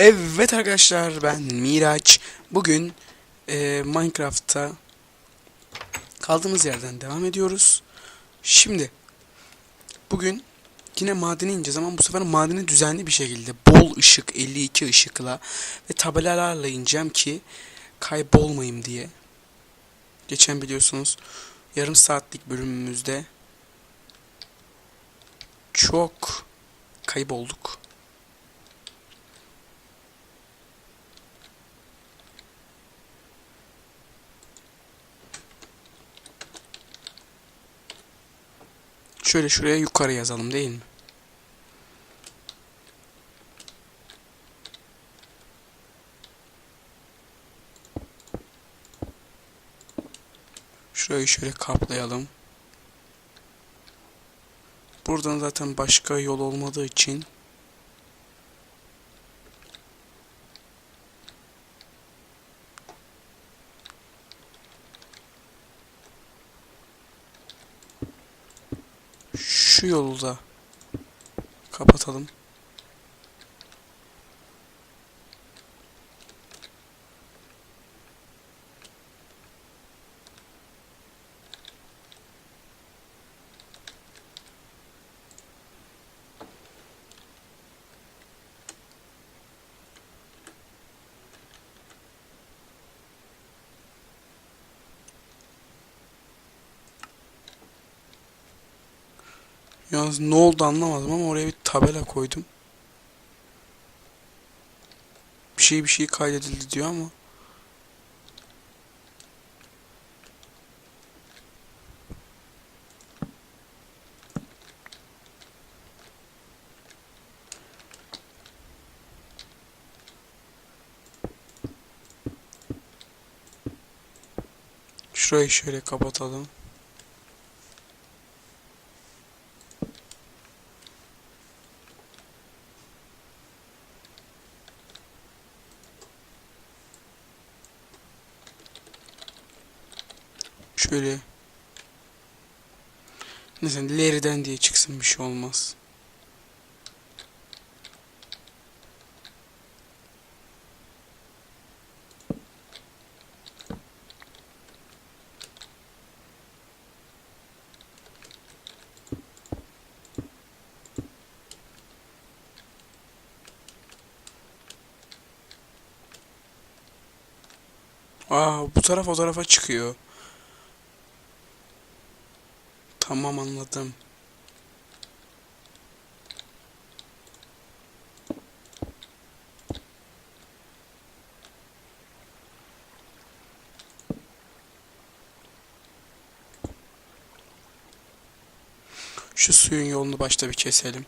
Evet arkadaşlar ben Miraç. Bugün e, Minecraft'ta kaldığımız yerden devam ediyoruz. Şimdi bugün yine madene ineceğiz ama bu sefer madeni düzenli bir şekilde bol ışık 52 ışıkla ve tabelalarla ineceğim ki kaybolmayayım diye. Geçen biliyorsunuz yarım saatlik bölümümüzde çok kaybolduk. Şöyle şuraya yukarı yazalım değil mi? Şurayı şöyle kaplayalım. Buradan zaten başka yol olmadığı için şu yolu da kapatalım. Yalnız ne oldu anlamadım ama oraya bir tabela koydum. Bir şey bir şey kaydedildi diyor ama. Şurayı şöyle kapatalım. Şöyle. Neyse leriden diye çıksın bir şey olmaz. Aa bu taraf o tarafa çıkıyor. Tamam anladım. Şu suyun yolunu başta bir keselim.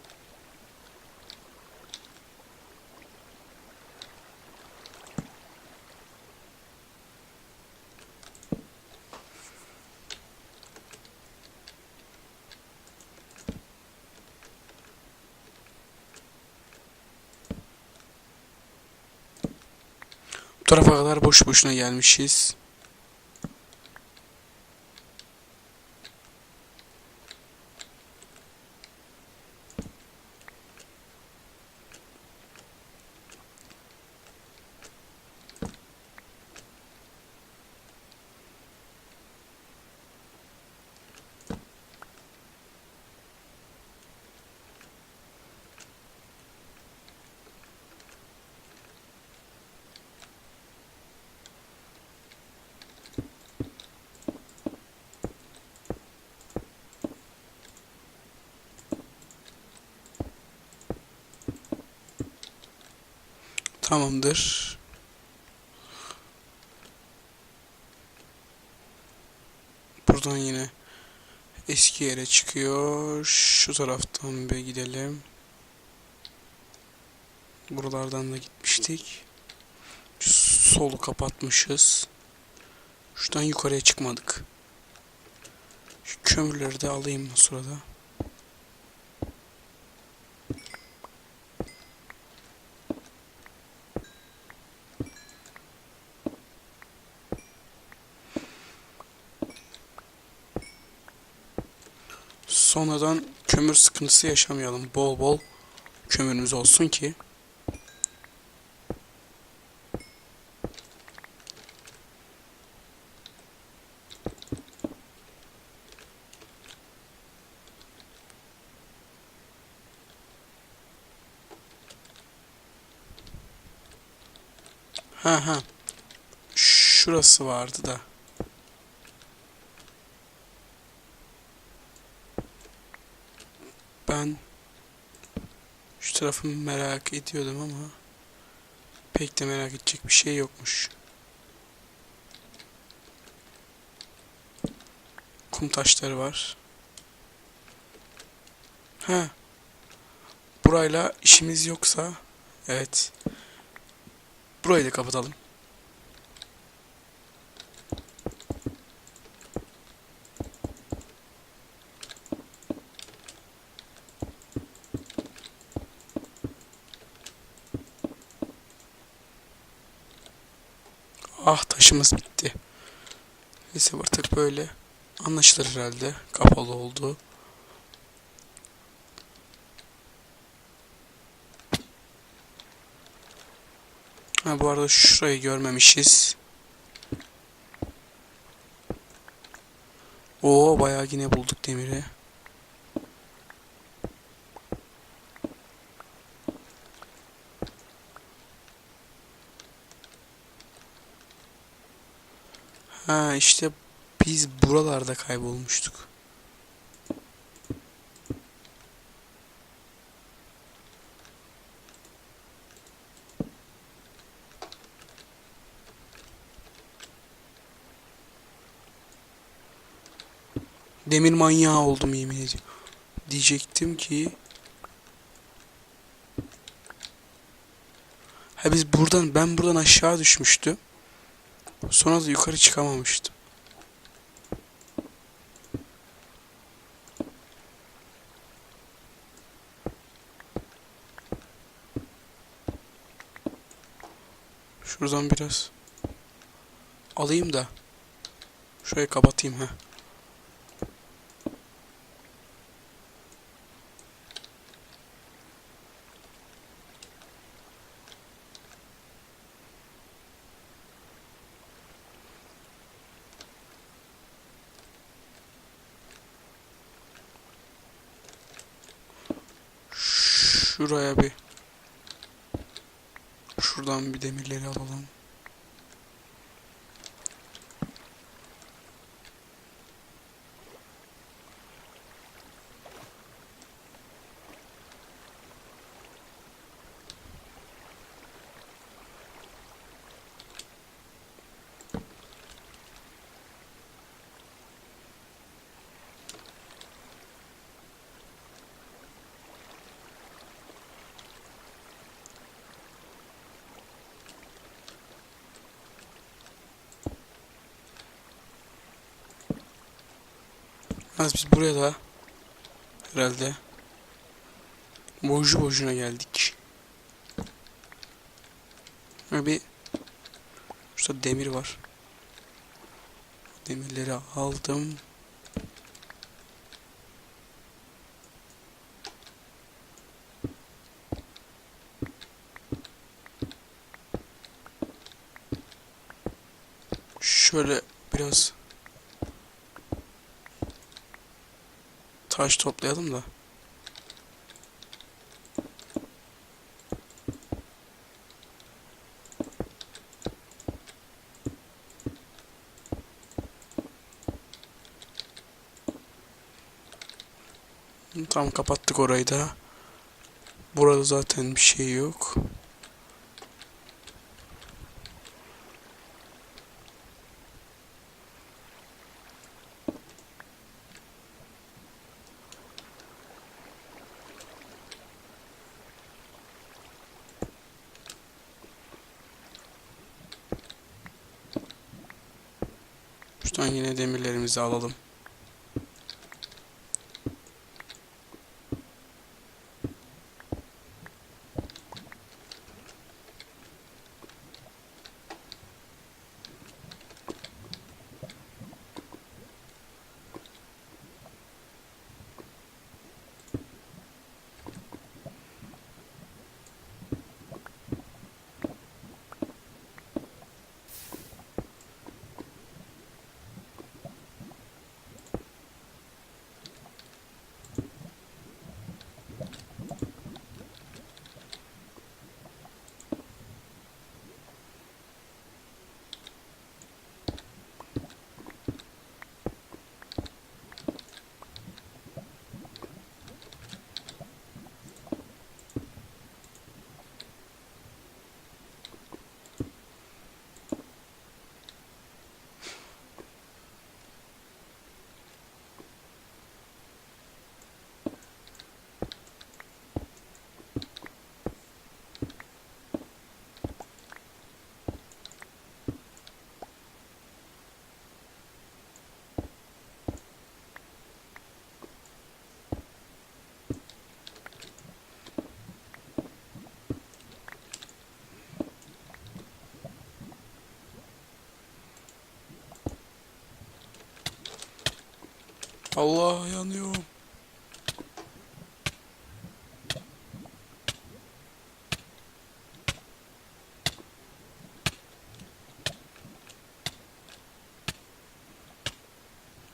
Bu tarafa kadar boş boşuna gelmişiz. Tamamdır. Buradan yine eski yere çıkıyor. Şu taraftan bir gidelim. Buralardan da gitmiştik. Solu kapatmışız. Şuradan yukarıya çıkmadık. Şu kömürleri de alayım bu sırada. sıkıntısı yaşamayalım. Bol bol kömürümüz olsun ki Ha ha. Şurası vardı da. Şu tarafımı merak ediyordum ama pek de merak edecek bir şey yokmuş. Kum taşları var. Ha. Burayla işimiz yoksa evet. Burayı da kapatalım. Taşımız bitti. Neyse artık böyle anlaşılır herhalde. Kapalı oldu. Ha bu arada şurayı görmemişiz. Oo bayağı yine bulduk demiri. Ha işte biz buralarda kaybolmuştuk. Demir manyağı oldum yemin ediyorum. Diyecektim ki Ha biz buradan ben buradan aşağı düşmüştüm. Sonra da yukarı çıkamamıştım. Şuradan biraz alayım da şurayı kapatayım ha. Şuraya bir şuradan bir demirleri alalım. Az biz buraya da herhalde boşu boşuna geldik. Ve bir şurada demir var. Demirleri aldım. Şöyle biraz taş toplayalım da. Tam kapattık orayı da. Burada zaten bir şey yok. Şuradan yine demirlerimizi alalım. Allah yanıyorum.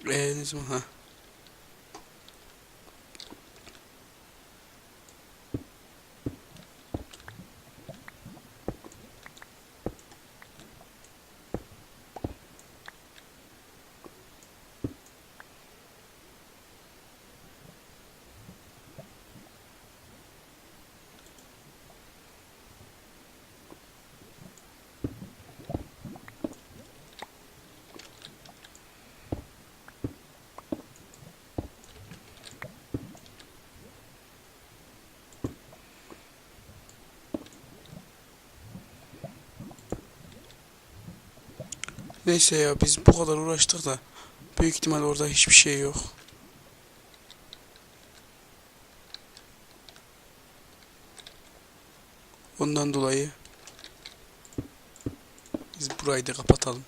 Eee ne zaman ha? Neyse ya biz bu kadar uğraştık da büyük ihtimal orada hiçbir şey yok. Ondan dolayı biz burayı da kapatalım.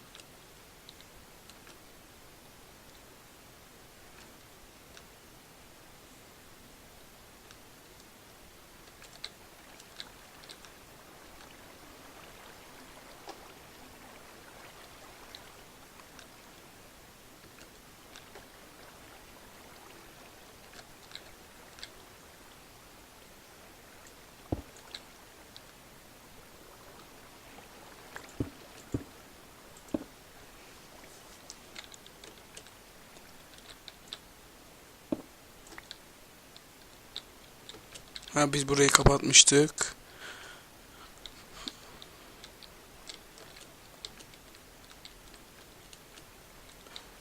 Ha biz burayı kapatmıştık.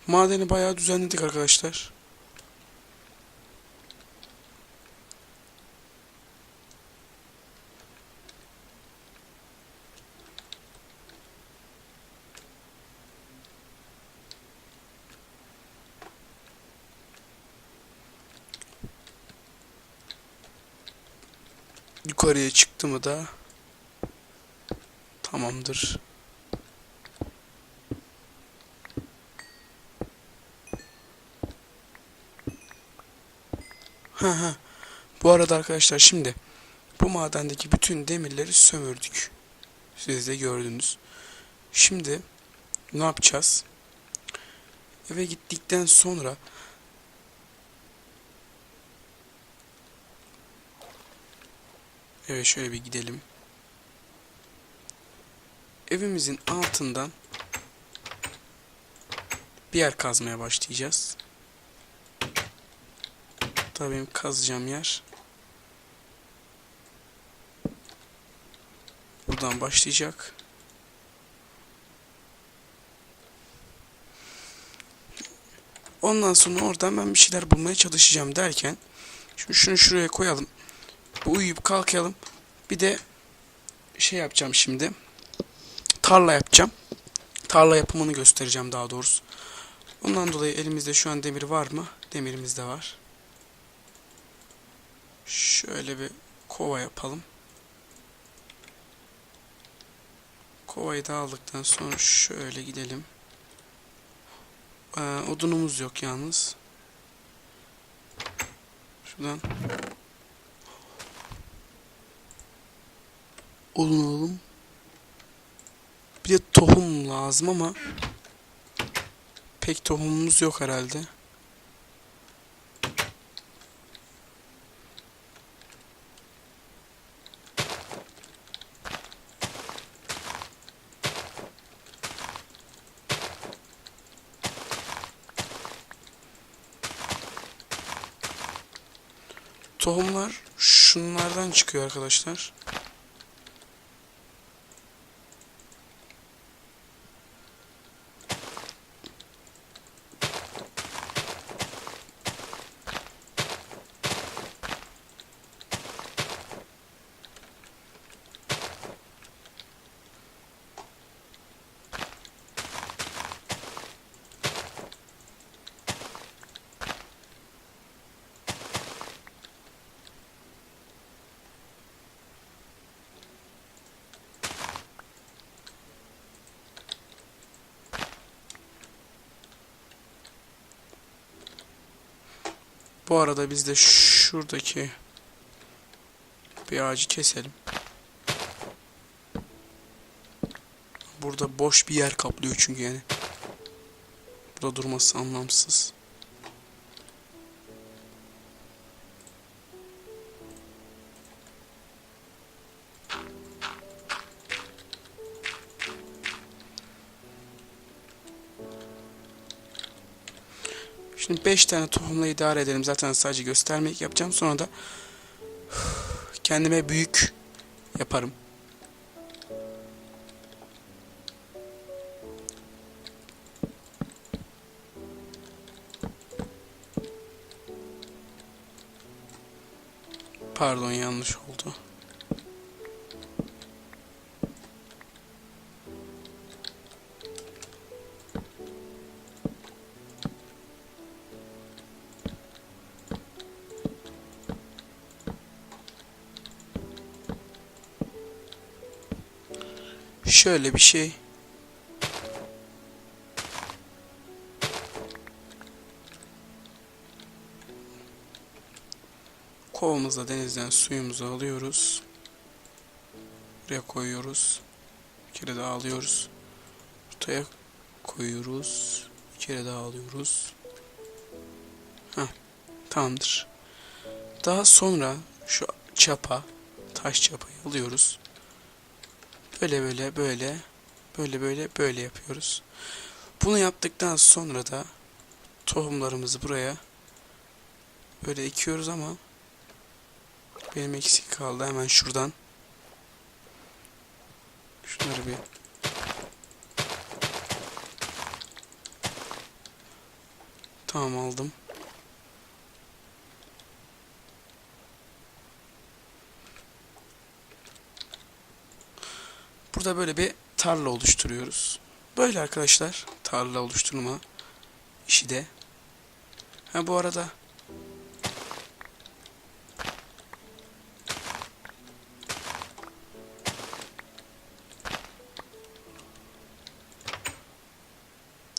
Madeni bayağı düzenledik arkadaşlar. Yukarıya çıktı mı da tamamdır. Ha ha. Bu arada arkadaşlar şimdi bu madendeki bütün demirleri sömürdük. Siz de gördünüz. Şimdi ne yapacağız? Eve gittikten sonra Evet şöyle bir gidelim. Evimizin altından bir yer kazmaya başlayacağız. Tabii benim kazacağım yer buradan başlayacak. Ondan sonra oradan ben bir şeyler bulmaya çalışacağım derken şimdi şunu şuraya koyalım. Bu uyuyup kalkayalım. Bir de şey yapacağım şimdi. Tarla yapacağım. Tarla yapımını göstereceğim daha doğrusu. Ondan dolayı elimizde şu an demir var mı? Demirimiz de var. Şöyle bir kova yapalım. Kovayı da aldıktan sonra şöyle gidelim. Ee, odunumuz yok yalnız. Şuradan Olun oğlum. Bir de tohum lazım ama pek tohumumuz yok herhalde. Tohumlar şunlardan çıkıyor arkadaşlar. Bu arada biz de şuradaki bir ağacı keselim. Burada boş bir yer kaplıyor çünkü yani. Burada durması anlamsız. Şimdi 5 tane tohumla idare edelim. Zaten sadece göstermek yapacağım. Sonra da kendime büyük yaparım. Pardon yanlış Şöyle bir şey. Kovamızla denizden suyumuzu alıyoruz. Buraya koyuyoruz. Bir kere daha alıyoruz. Ortaya koyuyoruz. Bir kere daha alıyoruz. Heh, tamamdır. Daha sonra şu çapa, taş çapayı alıyoruz. Böyle böyle böyle böyle böyle böyle yapıyoruz. Bunu yaptıktan sonra da tohumlarımızı buraya böyle ekiyoruz ama benim eksik kaldı hemen şuradan. Şunları bir Tamam aldım. Burada böyle bir tarla oluşturuyoruz. Böyle arkadaşlar tarla oluşturma işi de. Ha bu arada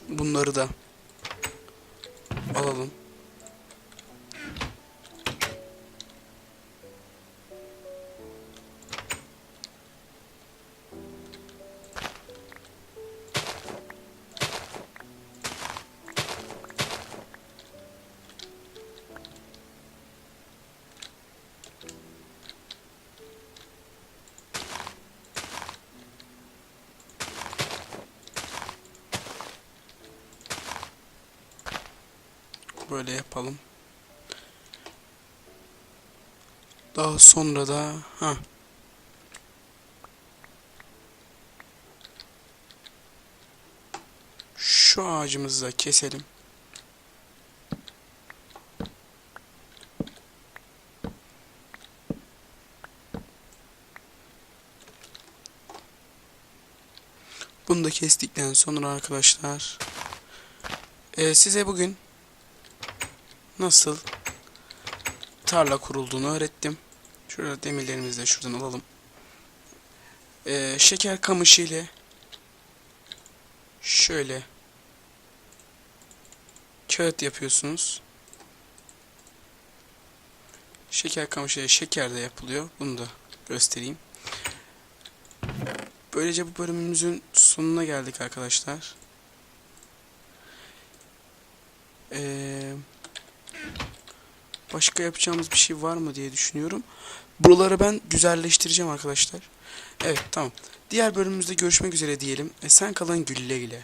bunları da Böyle yapalım. Daha sonra da ha şu ağacımızı da keselim. Bunu da kestikten sonra arkadaşlar eee, size bugün nasıl tarla kurulduğunu öğrettim. Şurada demirlerimizi de şuradan alalım. Ee, şeker kamışı ile şöyle kağıt yapıyorsunuz. Şeker kamışı ile şeker de yapılıyor. Bunu da göstereyim. Böylece bu bölümümüzün sonuna geldik arkadaşlar. Eee Başka yapacağımız bir şey var mı diye düşünüyorum. Buraları ben güzelleştireceğim arkadaşlar. Evet tamam. Diğer bölümümüzde görüşmek üzere diyelim. E sen kalan gülle güle.